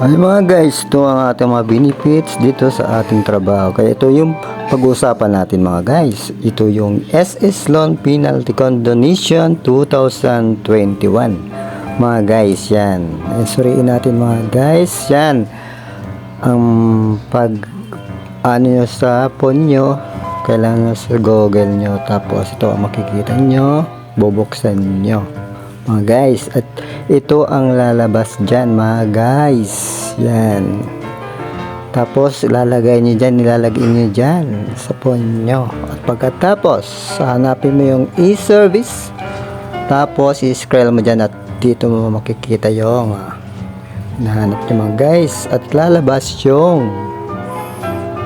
Ay mga guys, ito ang ating mga benefits dito sa ating trabaho. Kaya ito yung pag-uusapan natin mga guys. Ito yung SS Loan Penalty Condonation 2021. Mga guys, yan. Ay, suriin natin mga guys, yan. Ang pag ano nyo sa phone nyo, kailangan sa Google nyo. Tapos ito ang makikita nyo, bubuksan nyo mga guys at ito ang lalabas dyan mga guys yan. Tapos ilalagay nyo dyan nilalagay nyo dyan sa phone nyo at pagkatapos hanapin mo yung e-service. Tapos i-scroll mo dyan at dito mo makikita yung ah, nahanap nyo mga guys. At lalabas yung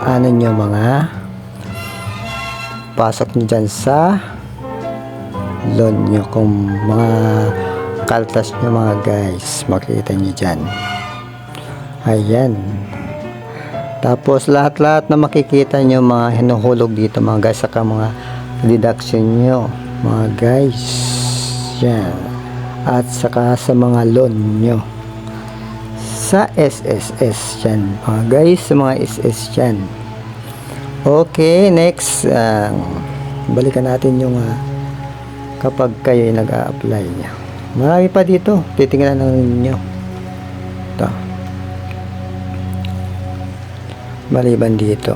ano nyo mga pasok nyo dyan sa loan nyo kung mga kaltas nyo mga guys makikita nyo dyan ayan tapos lahat-lahat na makikita nyo mga hinuhulog dito mga guys saka mga deduction nyo mga guys yan at saka sa mga loan nyo sa SSS yan mga guys sa mga SS yan okay next ah, balikan natin yung ah, kapag kayo ay nag-a-apply. Marami pa dito. Titingnan lang ninyo. Ito. Maliban dito.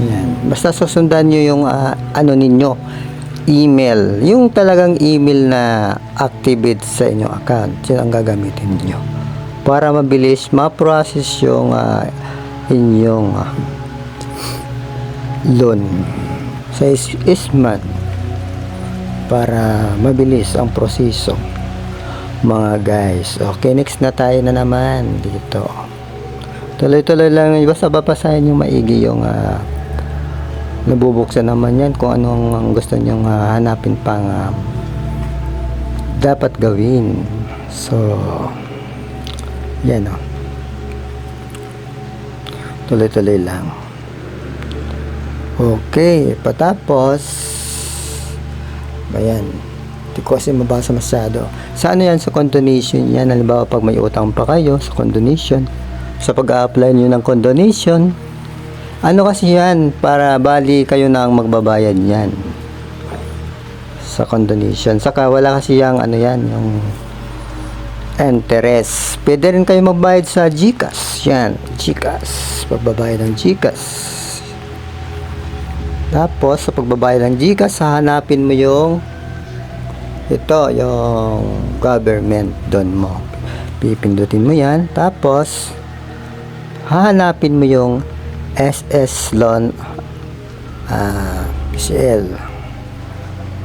Yan. Basta susundan nyo yung ah, ano ninyo. Email. Yung talagang email na activate sa inyong account. Yun ang gagamitin nyo. Para mabilis ma-process yung ah, inyong ah, loan sa is Isman para mabilis ang proseso mga guys okay next na tayo na naman dito tuloy-tuloy lang basta babasahin yung maigi yung ah, nabubuksan naman yan kung anong gusto nyong ah, hanapin pang ah, dapat gawin so yan o tuloy-tuloy lang Okay, patapos Ayan. Hindi ko kasi mabasa masyado. Sa ano yan? Sa condonation yan. Halimbawa, pag may utang pa kayo sa condonation, sa pag-a-apply nyo ng condonation, ano kasi yan? Para bali kayo na ang magbabayad yan. Sa condonation. Saka wala kasi yung ano yan, yung interest. Pwede rin kayo magbayad sa GCash. Yan, GCash. Pagbabayad ng GCash. Tapos, sa pagbabayad ng GCash, hahanapin mo yung ito, yung government doon mo. Pipindutin mo yan. Tapos, hahanapin mo yung SS loan ah PCL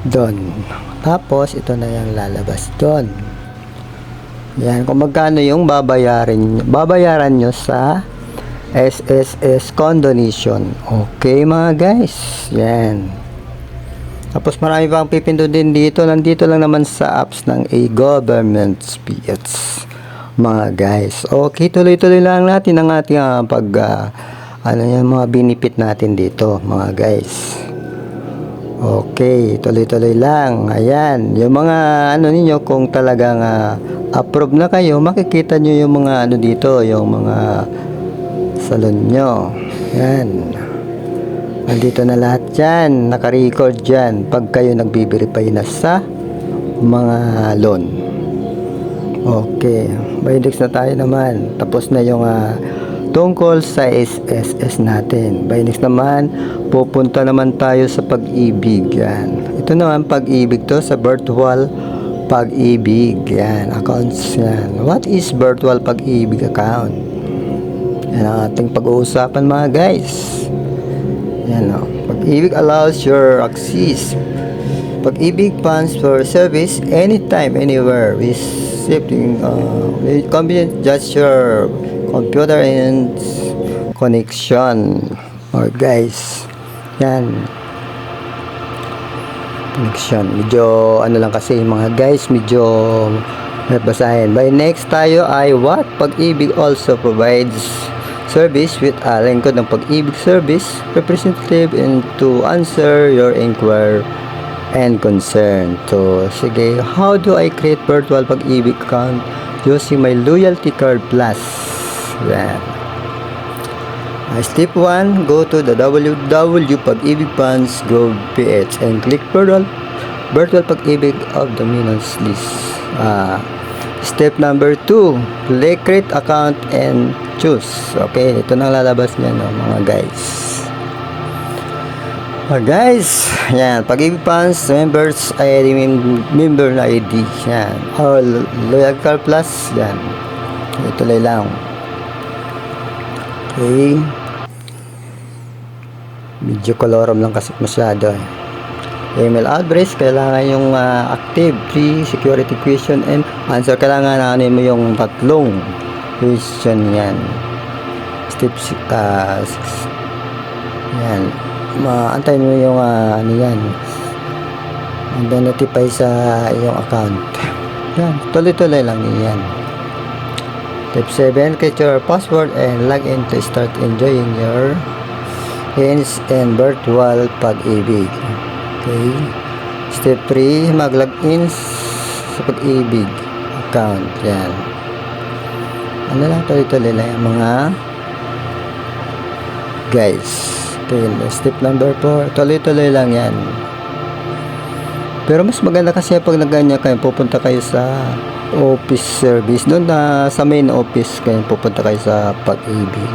doon. Tapos, ito na yung lalabas doon. Yan, kung magkano yung babayarin, babayaran nyo sa SSS condonation. Okay mga guys. Yan. Tapos marami pang pipindutin dito. Nandito lang naman sa apps ng a-government PH. Mga guys. Okay, tuloy-tuloy lang natin ang ating ah, pag ah, ano yung mga benefit natin dito mga guys. Okay, tuloy-tuloy lang. Ayan, yung mga ano ninyo kung talagang ah, approve na kayo, makikita nyo yung mga ano dito, yung mga salon nyo. Yan. Nandito na lahat yan. Naka-record dyan. Pag kayo nagbiverify na sa mga loan. Okay. Next na tayo naman. Tapos na yung ah, tungkol sa SSS natin. Next naman, pupunta naman tayo sa pag-ibig. Yan. Ito naman, pag-ibig to sa virtual pag-ibig. Yan. Accounts yan. What is virtual pag-ibig account? Yan ang ating pag-uusapan mga guys. Yan o. Pag-ibig allows your access. Pag-ibig funds for service anytime, anywhere. With shifting, uh, convenient your computer and connection. Or guys. Yan. Connection. Medyo ano lang kasi mga guys, medyo basahin. By next tayo ay what? Pag-ibig also provides service with a lingkod ng pag-ibig service representative and to answer your inquiry and concern. So, sige, how do I create virtual pag-ibig account? using my loyalty card plus. Yan. Uh, Step 1, go to the www.pag-ibig.ph and click virtual, virtual pag-ibig of the Minos list. Ah, step number 2, click create account and choose. Okay, ito nang lalabas niya no, mga guys. Ah, guys, yan, pag-ibig fans, members, ID, mem- member na ID, yan, or loyal card plus, yan, ituloy lang. Okay. Medyo kolorom lang kasi masyado eh. Email address, kailangan yung ah, active, free, security question, and answer. Kailangan na ano mo yung tatlong question yan. Step 6, ah, six- yan. Maantay mo yung ah, ano yan. Notify sa iyong account. Yan, tuloy-tuloy lang yan. Step 7, create your password and log in to start enjoying your hands and virtual pag-ibig. Okay. Step 3, mag-log in sa pag-ibig account. Yan. Ano lang, tuloy-tuloy lang yung mga guys. Okay, step number 4, tuloy-tuloy lang yan. Pero mas maganda kasi pag nagganyan kayo, pupunta kayo sa office service. Doon na sa main office kayo, pupunta kayo sa pag-ibig.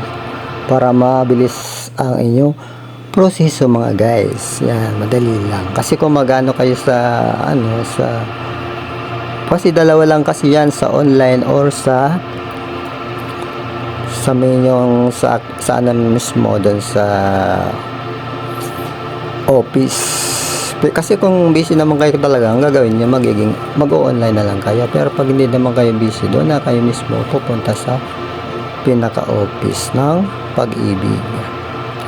Para mabilis ang inyong proseso mga guys. Yan, madali lang. Kasi kung magano kayo sa, ano, sa, kasi dalawa lang kasi yan sa online or sa sa yung sa, sa ano mismo doon sa office. Kasi kung busy naman kayo talaga ang gagawin niyo magiging mag-online na lang kayo. Pero pag hindi naman kayo busy doon na kayo mismo pupunta sa pinaka-office ng pag-ibig.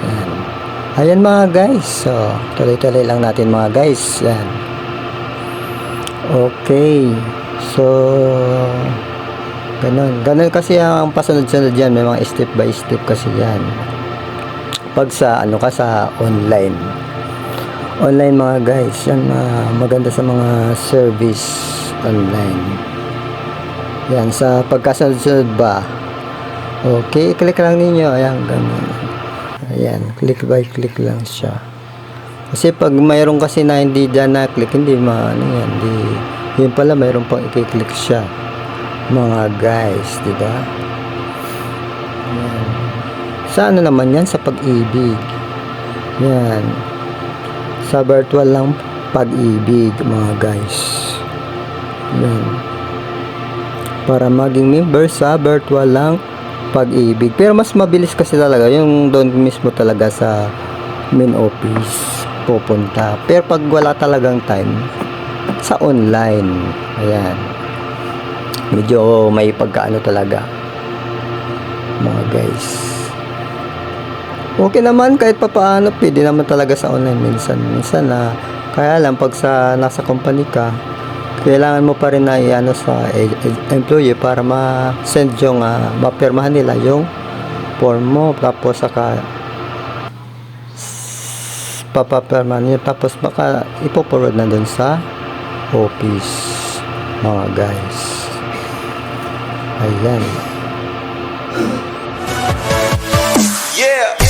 Yan ayan mga guys. So tuloy-tuloy lang natin mga guys. Yan okay. So ganun. Ganun kasi ang pasunod-sunod yan may mga step by step kasi yan pag sa ano ka sa online. Online mga guys yan ah, maganda sa mga service online. Yan sa pagkasunod-sunod ba? Okay click lang ninyo. Ayan ganun. Ayan click by click lang siya. Kasi pag mayroon kasi na hindi dyan na click hindi ma ano yan di, yun pala mayroon pang i-click siya mga guys di ba? Sa ano naman yan? Sa pag-ibig. Yan. Sa virtual lang pag-ibig mga guys. Yan. Para maging member sa virtual lang pag-ibig. Pero mas mabilis kasi talaga yung doon mismo talaga sa main office pupunta. Pero pag wala talagang time sa online. Ayan medyo may pagkaano talaga. Mga guys. Okay naman kahit pa paano pwede naman talaga sa online minsan. Minsan na kaya lang pag sa nasa company ka kailangan mo pa rin na iano sa e- e- employee para ma-send yung uh, mapirmahan nila yung form mo. Tapos saka papapirmahan nyo tapos baka ipoforward na dun sa office mga guys ayan Yeah.